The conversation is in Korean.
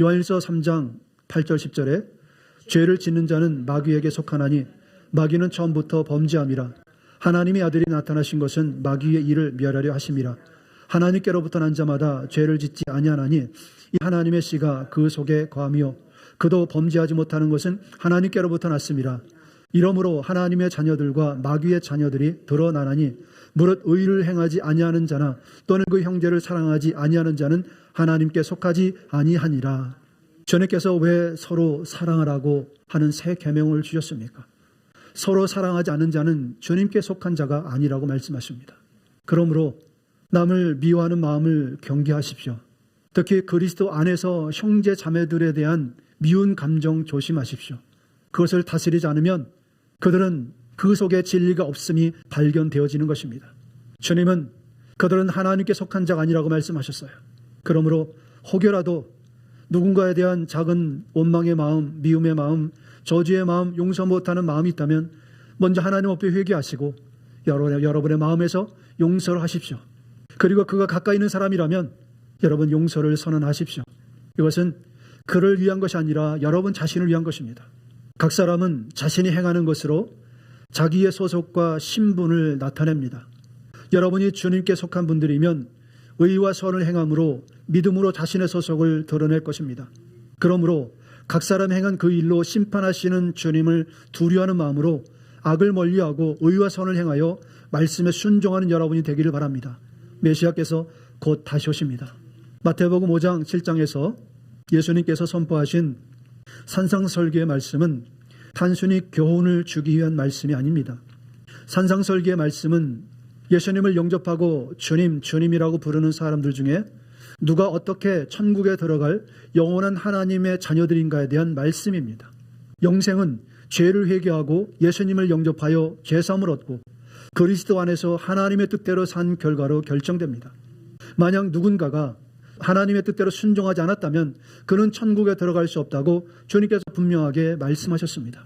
요한일서 3장 8절 10절에 죄를 짓는 자는 마귀에게 속하나니 마귀는 처음부터 범죄함이라 하나님의 아들이 나타나신 것은 마귀의 일을 멸하려 하심이라 하나님께로부터 난 자마다 죄를 짓지 아니하나니 이 하나님의 씨가 그 속에 거하며 그도 범죄하지 못하는 것은 하나님께로부터 났습니다. 이러므로 하나님의 자녀들과 마귀의 자녀들이 드러나나니 무릇 의를 행하지 아니하는 자나 또는 그 형제를 사랑하지 아니하는 자는 하나님께 속하지 아니하니라. 주님께서 왜 서로 사랑하라고 하는 새 계명을 주셨습니까? 서로 사랑하지 않는 자는 주님께 속한 자가 아니라고 말씀하십니다. 그러므로 남을 미워하는 마음을 경계하십시오. 특히 그리스도 안에서 형제 자매들에 대한 미운 감정 조심하십시오. 그것을 다스리지 않으면 그들은 그 속에 진리가 없음이 발견되어지는 것입니다. 주님은 그들은 하나님께 속한 자가 아니라고 말씀하셨어요. 그러므로 혹여라도 누군가에 대한 작은 원망의 마음, 미움의 마음, 저주의 마음, 용서 못하는 마음이 있다면 먼저 하나님 앞에 회개하시고 여러분의, 마음에서 용서를 하십시오. 그리고 그가 가까이 있는 사람이라면 여러분 용서를 선언하십시오. 이것은 그를 위한 것이 아니라 여러분 자신을 위한 것입니다. 각 사람은 자신이 행하는 것으로 자기의 소속과 신분을 나타냅니다. 여러분이 주님께 속한 분들이면 의와 선을 행함으로 믿음으로 자신의 소속을 드러낼 것입니다. 그러므로 각 사람 행한 그 일로 심판하시는 주님을 두려워하는 마음으로 악을 멀리하고 의와 선을 행하여 말씀에 순종하는 여러분이 되기를 바랍니다. 메시아께서 곧 다시 오십니다. 마태복음 5장 7장에서 예수님께서 선포하신 산상설계의 말씀은 단순히 교훈을 주기 위한 말씀이 아닙니다. 산상설계의 말씀은 예수님을 영접하고 주님, 주님이라고 부르는 사람들 중에 누가 어떻게 천국에 들어갈 영원한 하나님의 자녀들인가에 대한 말씀입니다. 영생은 죄를 회개하고 예수님을 영접하여 죄사함을 얻고 그리스도 안에서 하나님의 뜻대로 산 결과로 결정됩니다. 만약 누군가가 하나님의 뜻대로 순종하지 않았다면 그는 천국에 들어갈 수 없다고 주님께서 분명하게 말씀하셨습니다.